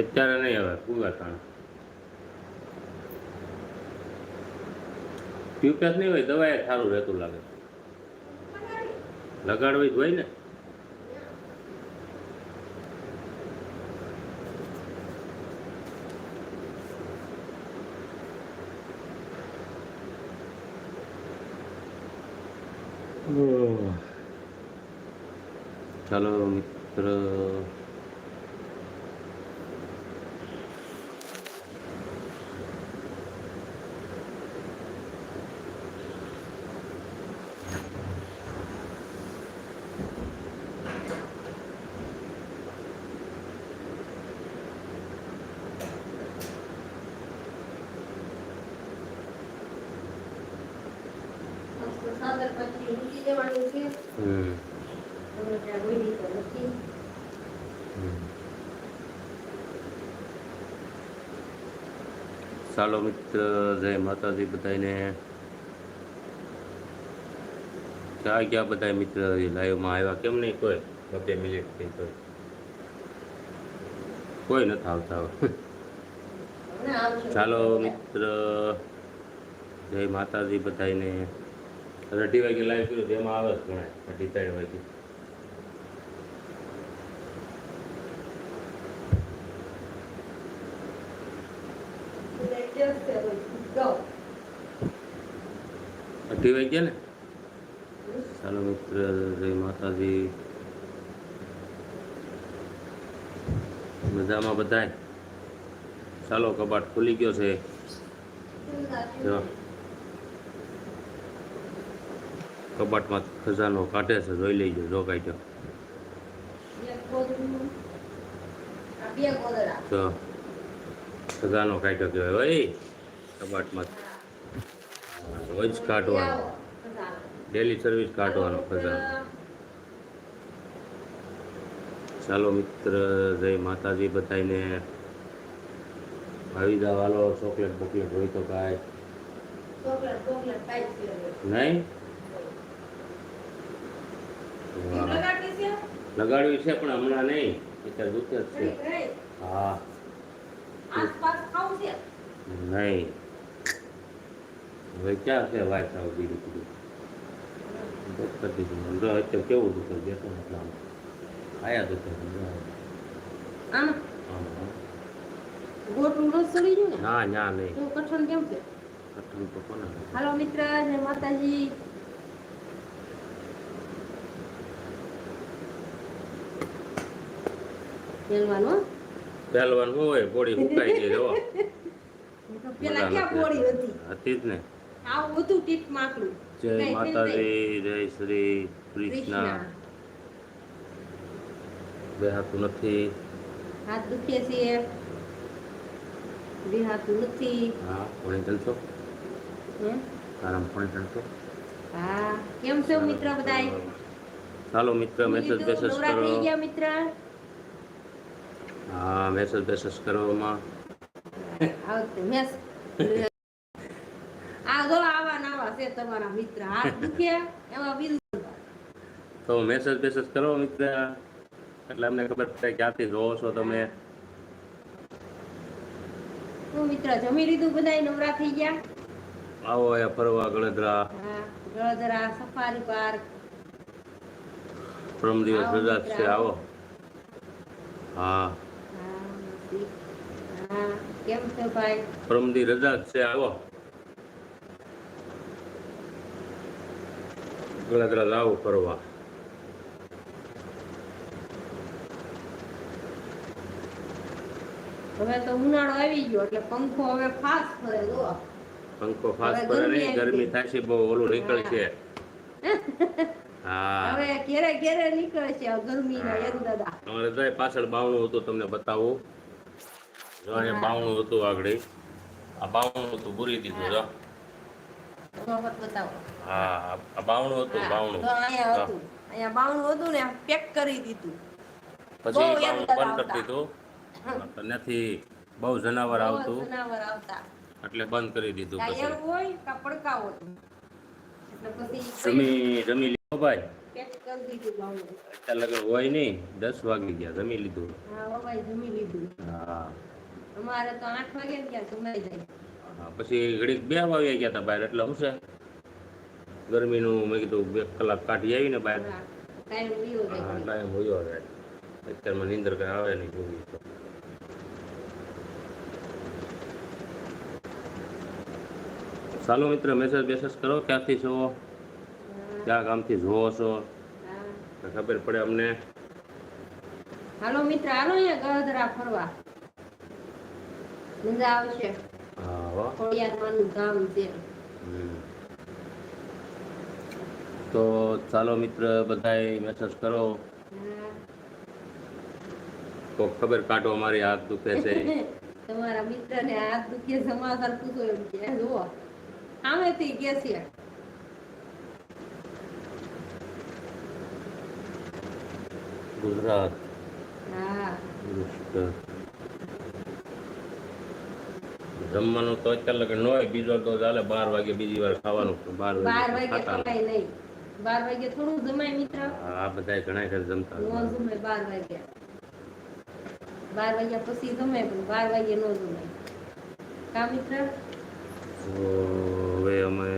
અત્યારે નહીં હવે પૂરા ત્રણ ટ્યુબલેસ નહીં હોય દવાએ સારું રહેતું લાગે. લગાડવી જ હોય ને. ચાલો મિત્ર સાદર પછી મૂકી દેવાનું છે હમ તમે ત્યાં ગોળી તો નથી હમ. ચાલો મિત્ર જય માતાજી બધાને ક્યાં ગયા બધા મિત્ર લાઈવમાં આવ્યા? કેમ નહીં કોઈ? બબે મિનિટ થઈ કોઈ કોઈ નથી આવતા. ચાલો મિત્ર જય માતાજી બધાને અઢી વાગે લાઈવ કર્યું તો એમાં આવે જ ઘણા અઢી ત્રણ વાગે અઢી વાગ્યા ને? ચાલો મિત્ર જય માતાજી. મજામાં બધાય? ચાલો કબાટ ખુલી ગયો છે. જો. કબાટમાં ખજાનો કાઢે છે જોઈ લેજો જો કાઢ્યો. જો ખજાનો કાઢ્યો કહેવાય ભાઈ કબાટમાં. રોજ કાઢવાનો. ડેલી સર્વિસ કાઢવાનો ખજાનો. ચાલો મિત્ર જય માતાજી બધાને આવી જાવ હાલો ચોકલેટ બોકલેટ હોય તો કાંઈ. નહીં? લગાડવી છે? પણ હમણાં નહીં. અત્યારે દુઃખ જ છે. હા? નહીં. હવે ક્યાં છે વાત સાવ બીજું બસ કરી દીધું. જો અત્યારે કેવું દુખે બેઠો એટલે આમ આયા દુઃખ આમ. ગોટું ન સડી ગયું ના? ના નહીં. કઠણ કેમ છે? કઠણ તો કોને હાલો મિત્ર જય માતાજી. પહેલવાનું પહેલવાન શું હોય બોડી સુકાઈ ગઈ જો પેલા ક્યાં બોડી હતી? હતી જ ને. આવું બધું ટીટ માકડું. જય માતાજી જય શ્રી કૃષ્ણ. બેહાતું નથી. હાથ દુખે છે. વિહાતું નથી. હા કોણી ચાલશો? હે? આરામ કોણી ચાલશો? હા કેમ છો મિત્ર બધાય? ચાલો મિત્ર મેસેજ મેસેજ કરો. ગયા મિત્ર? હા મેસેજ બેસેજ કરવામાં. તો મેસેજ બેસેજ કરો મિત્ર. એટલે અમને ખબર પડે ક્યાંથી જોવો છો તમે. મિત્ર જમી લીધું બધાય? નવરા થઈ ગયા? આવો અહીંયા ફરવા ગળદરા. Galdara safari park. પરમ દિવસ રજા છે આવો. હા. કેમ છો ભાઈ? પ્રમદી રજા છે આવો. ગળદરા લાવો ફરવા. હવે તો ઉનાળો આવી ગયો એટલે પંખો હવે ફાસ્ટ ફરે જો પંખો ફાસ્ટ ફરે ગરમી નહીં ગરમી છે બહુ ઓલું નીકળશે. હા. હવે ઘેરે ઘેરે નીકળે છે ગરમીના હા. યરુ દાદા. તમારે પાછળ બાવણું હતું તમને બતાવું. જો અહીંયા બાવણું હતું આગળ. આ બાવણું હતું પૂરી દીધું જો. હા આ બાવણું હતું બાવણું અહીંયા બાવણું હતું. ને પેક કરી દીધું. પછી બંધ કરી દીધું. ત્યાંથી બહુ જનાવર આવતું. એટલે બંધ કરી દીધું પછી. જમી જમી લીધો ભાઈ? અત્યારે હોય નહીં દસ વાગી ગયા જમી લીધું. હા જમી લીધું. હા. અમારે તો આઠ વાગે ગયા સુમાઈ જાય. પછી ઘડીક બે વાગે ગયા હતા બહાર એટલે શું છે ગરમીનું મેં કીધું બે કલાક કાઢી આવીને બહાર. ટાઈમ હોયો અત્યારમાં નીંદર કઈ આવે નહીં જોવી ચાલો મિત્ર મેસેજ બેસેજ કરો ક્યાંથી છો? ક્યાં ગામથી જોવો છો? ખબર પડે અમને. હાલો મિત્ર હાલો અહીંયા ગળધરા ફરવા. મજા આવશે ખોડિયારમાંનું છે. તો ચાલો મિત્ર બધાય મેસેજ કરો. તો ખબર કાઢો અમારી હાથ દુખે છે. તમારા મિત્રને હાથ દુખે સમાચાર પૂછો એમ કે જુઓ સામેથી કે છે. ગુજરાત. હા. જમવાનું તો અત્યારે લગન ન હોય બીજો તો ચાલે બાર વાગે બીજી વાર ખાવાનું બાર વાગે ખાતા નહીં. બાર વાગે થોડું જમાય મિત્ર. આ બધા ઘણા ઘર જમતા નો જમાય બાર વાગે. બાર વાગ્યા પછી જમાય પણ બાર વાગે નો જમાય. કા મિત્ર? હવે અમે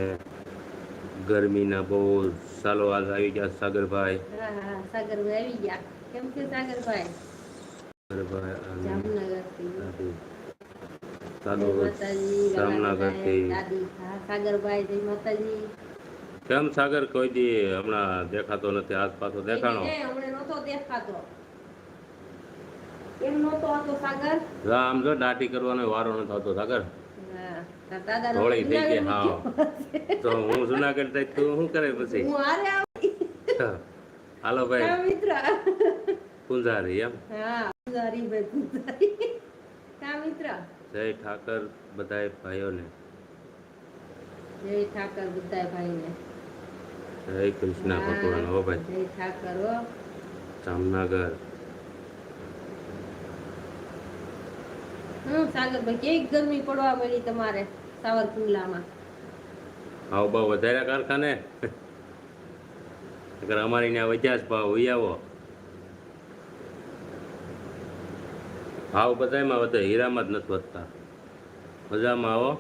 ગરમીના બહુ સાલો આજ આવી ગયા સાગરભાઈ. હા હા સાગરભાઈ આવી ગયા. કેમ કે સાગરભાઈ? સાગરભાઈ જામનગર જામનગરથી દાદી. જય ચાલો માતાજી જામનગરથી સાગરભાઈ જય માતાજી. કેમ સાગર કોઈ દી હમણાં દેખાતો નથી આજ પાછો દેખાણો? નહોતો દેખાતો. કેમ નહોતો હતો સાગર. આમ જો દાટી કરવાનો વારો નથી થતો સાગર. હા તાર થઈ ગઈ હા. તો હું જુનાગઢ થઈ તું શું કરે પછી? હાલો ભાઈ. મિત્ર. પૂંજારી એમ? હા પૂજારી ભાઈ પૂજારી. કા મિત્ર. જય ઠાકર બધાય ભાઈઓને. જય ઠાકર બધા ભાઈને. જય કૃષ્ણ ભગવાન હો ભાઈ. જય ઠાકર હો. જામનગર. હમ સાગરભાઈ કેવી ગરમી પડવા મળી તમારે સાવરકુંડલામાં? ભાવ ભાવ વધાર્યા કારખાને? અગર અમારી ત્યાં વધ્યા જ ભાવ હોય આવો. ભાવ બધાયમાં વધે હીરામાં જ નથી વધતા. મજામાં આવો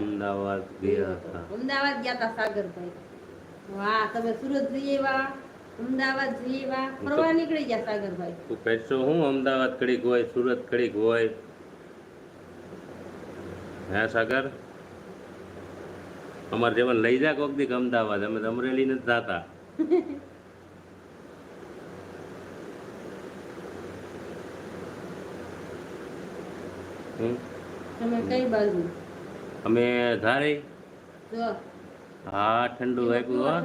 અમદાવાદ. ગયા હતો. હતા અમદાવાદ ગયા હતા સાગરભાઈ. વાહ તમે સુરત જઈ આવ્યા? અમદાવાદ જઈ આવ્યા? ફરવા નીકળી ગયા સાગરભાઈ? તું કહેશો હું અમદાવાદ કડીક હોય સુરત કડીક હોય. હે સાગર અમારે જેવન લઈ જા કોક દીક અમદાવાદ અમે અમરેલી નથી જાતા. તમે કઈ બાજુ? અમે ધારી? હા ઠંડુ આપ્યું હા.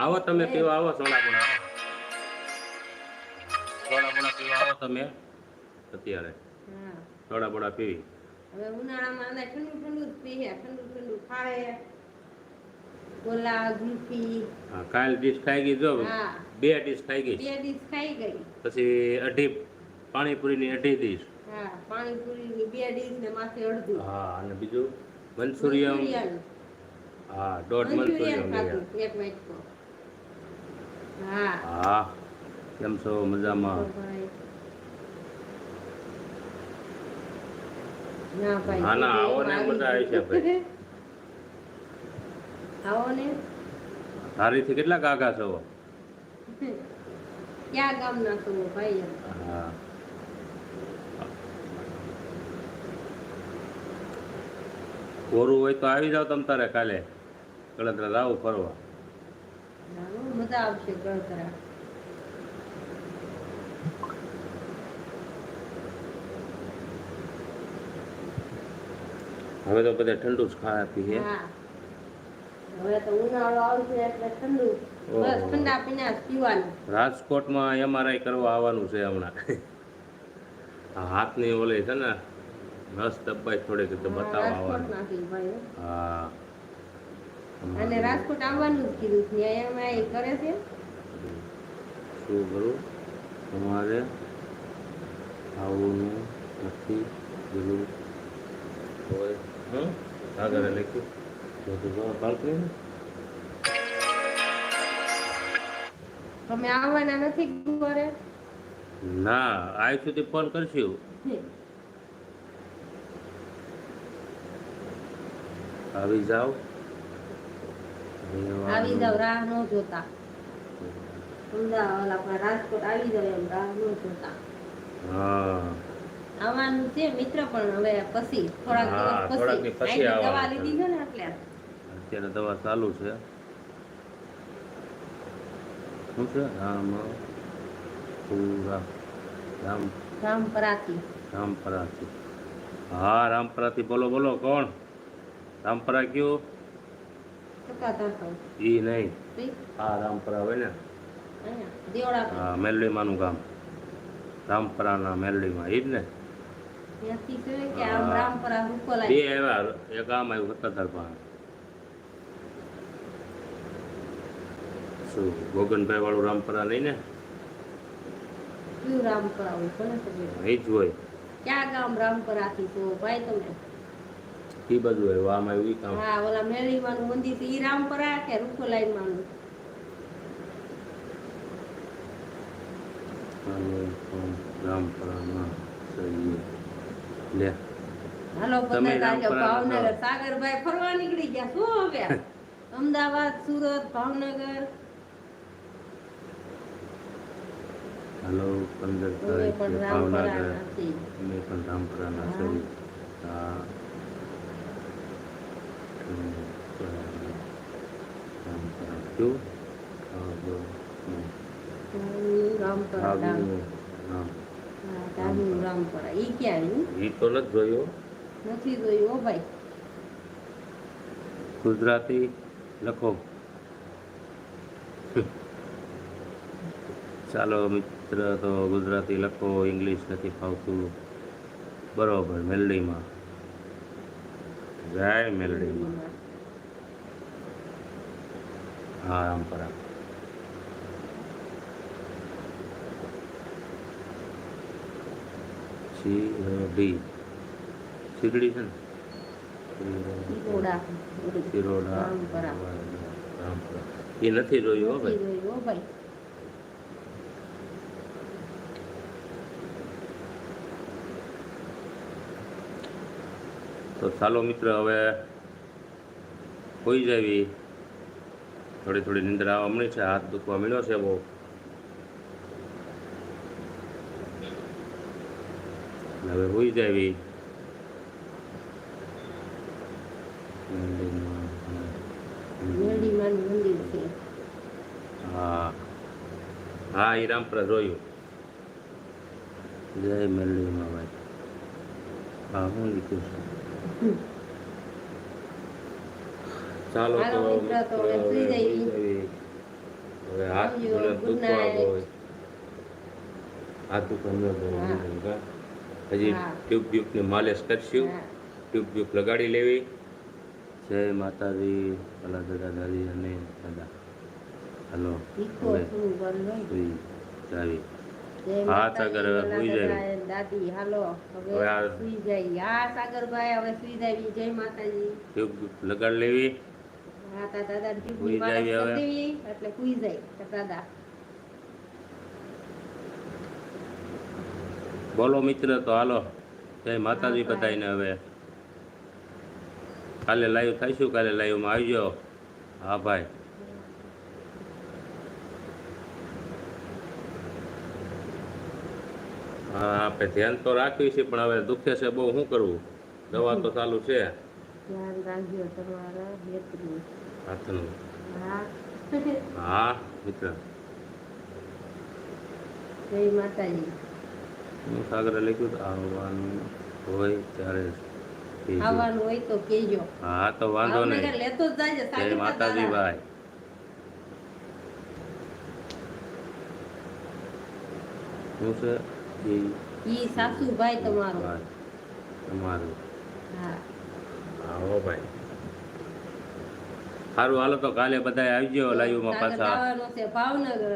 આવો તમે પીવા આવો સોડા પણ પીવા આવો તમે અત્યારે. બોડા પીવી. હવે ઉનાળામાં અમે ઠંડુ ઠંડુ જ પીએ ઠંડુ ઠંડુ ખાય ગોલા ગુલ્ફી હા કાલ ડીશ ખાઈ ગઈ જો બે ડીશ ખાઈ ગઈ. બે ડીશ ખાઈ ગઈ. પછી અઢી પાણીપુરીની અઢી ડીશ. હા પાણીપુરી બે ડીશ ને માથે અડધું. હા અને બીજું? મંચુરિયમ હા દોઢ મંચુરિયમ એક વાટકો. હા. હા કેમ છો? મજામાં તો ભાઈ ના ભાઈ. હા, ના, આવો ને મજા આવી છે ભાઈ. આવો ને. ધારીથી કેટલા કાકા છો? ક્યાં ગામના છો ભાઈ? હા. કોરું હોય તો આવી જાવ તમ તારે કાલે. ગળતરા જાવ ફરવા. મજા આવશે ગળતરા. હવે તો બધા ઠંડુ જ ખાવા પીએ. હવે તો ઉનાળો આવશે એટલે ઠંડુ. બસ ઠંડા પીના પીવાનું. રાજકોટમાં એમઆરઆઈ કરવા આવવાનું છે હમણાં. આ હાથની ઓલે છે ને નસ દબાઈ થોડીક તો બતાવવા રાજકોટ આવવાનું હા. અને રાજકોટ આવવાનું જ કીધું છે. એમાં કરે છે. શું કરું? તમારે આવવાનું નથી જરૂર હોય. આગળ લખ્યું ને. તમે આવવાના નથી ઘરે? ના આજ સુધી ફોન કરશું. આવી જાઓ. આવી જાવ રાહ ન જોતા. અમદાવાદ આપણા રાજકોટ આવી જાવ એમ રાહ ન જોતા. હા. આવવાનું છે મિત્ર પણ હવે પછી થોડાક દિવસ પછી દવા લીધી છે ને એટલે. અત્યારે દવા ચાલુ છે. શું છે? રામ પૂરા રામ. રામપરાથી રામપરાથી હા રામપરાથી બોલો બોલો કોણ? રામપરા કયું? ઈ નહીં. હા આ રામપરા હોય ને. હા મેલડીમાંનું ગામ. રામપરાના મેલડીમાં. એ જ ને? બે આવ્યા એક આમ આવ્યું સત્તાધાર પાસે શું ગોગનભાઈ વાળું રામપરા નહીં ને કયું રામપરા હોય કોને એ જ હોય. ક્યાં ગામ ભાઈ બાજુ આવ્યું આમ આવ્યું ઈ કામ હા ઓલા મેળીમાનું મંદિર ઈ રામપરા કે રૂપોલાઈ માનું રામપરામાં સહીએ લે. હાલો રામપરા ભાવનગર સાગરભાઈ ફરવા નીકળી ગયા. શું હવે અમદાવાદ સુરત ભાવનગર. હાલો પંદર તારીખે ભાવનગર. અમે પણ રામપરાના હા. હમ, કયું. ડાબું રામપરા ડાબું. આવ્યું. હા હા, ડાબું રામપરા ઈ ક્યાં આવ્યું ઈ તો નથી જોયો. નથી જોયું હો ભાઈ. ગુજરાતી લખો. ચાલો મિત્ર તો ગુજરાતી લખો ઇંગ્લિશ નથી ફાવતું. બરોબર મેલડીમાં. જય મેલડીમાં. હા રામપરા શિરડી શીરડી છે ને? શિરોડા. એ નથી જોયું હો ભાઈ? જોયું હો ભાઈ. તો ચાલો મિત્ર હવે હોઈ જાવી થોડી થોડી નિંદર આવવા મળી છે હાથ દુખવા મળ્યો છે બહુ હવે હોઈ જાવી હા. હા એ રામપરા જોયું. જય મેલડીમાં ભાઈ હા હું લીધું છું ચાલો તો હવે હાથ good દુખવા હાથ. હા. હજી ટ્યુબ ટ્યુબની માલિશ કરશું. ટ્યુબ ટ્યુબ લગાડી લેવી. જય માતાજી. ભલા દાદા દાદી અને દાદા. હલો? સુઈ જાવી. હા, સાગર, હવે સુઈ જાય. દાદી હાલો. હવે હવે સુઈ જાય હા સાગરભાઈ હવે સુઈ જાય જય માતાજી. ટ્યુબ ટ્યુબ લગાડી લેવી. હા દાદા. દેવી. એટલે સુઈ જાય. દાદા. બોલો મિત્ર તો હાલો. જય માતાજી. બધાને હવે. કાલે લાઈવ થઈશું કાલે લાઈવમાં આવજો. હા ભાઈ. હા આપણે ધ્યાન તો રાખ્યું છે પણ હવે દુખે છે બહુ શું કરવું? દવા તો ચાલુ છે. હાથનું. હા. હા મિત્ર. જય માતાજી. હું સાગરે લખ્યું આવવાનું હોય ત્યારે આવવાનું હોય તો કેજો હા તો વાંધો નહીં. લેતો જાજે જય માતાજી ભાઈ શું છે? ઈ ઈ સાસુભાઈ તમારો. ભાઈ. તમારું. હા. આવો ભાઈ. સારું હાલો તો કાલે બધા આવજો લાઈવમાં માં પાછા ભાવનગર.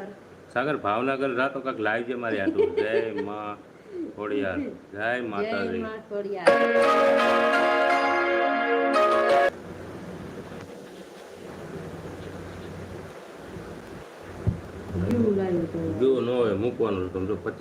સાગર ભાવનગર રાતો કાંક લાવજે મારી આટલું જય માં. ખોડિયાર જય જય માતાજી માં ખોડિયાર કેવું લાગ્યું તમને? જો ન હોય મૂકવાનું તમે જો પછી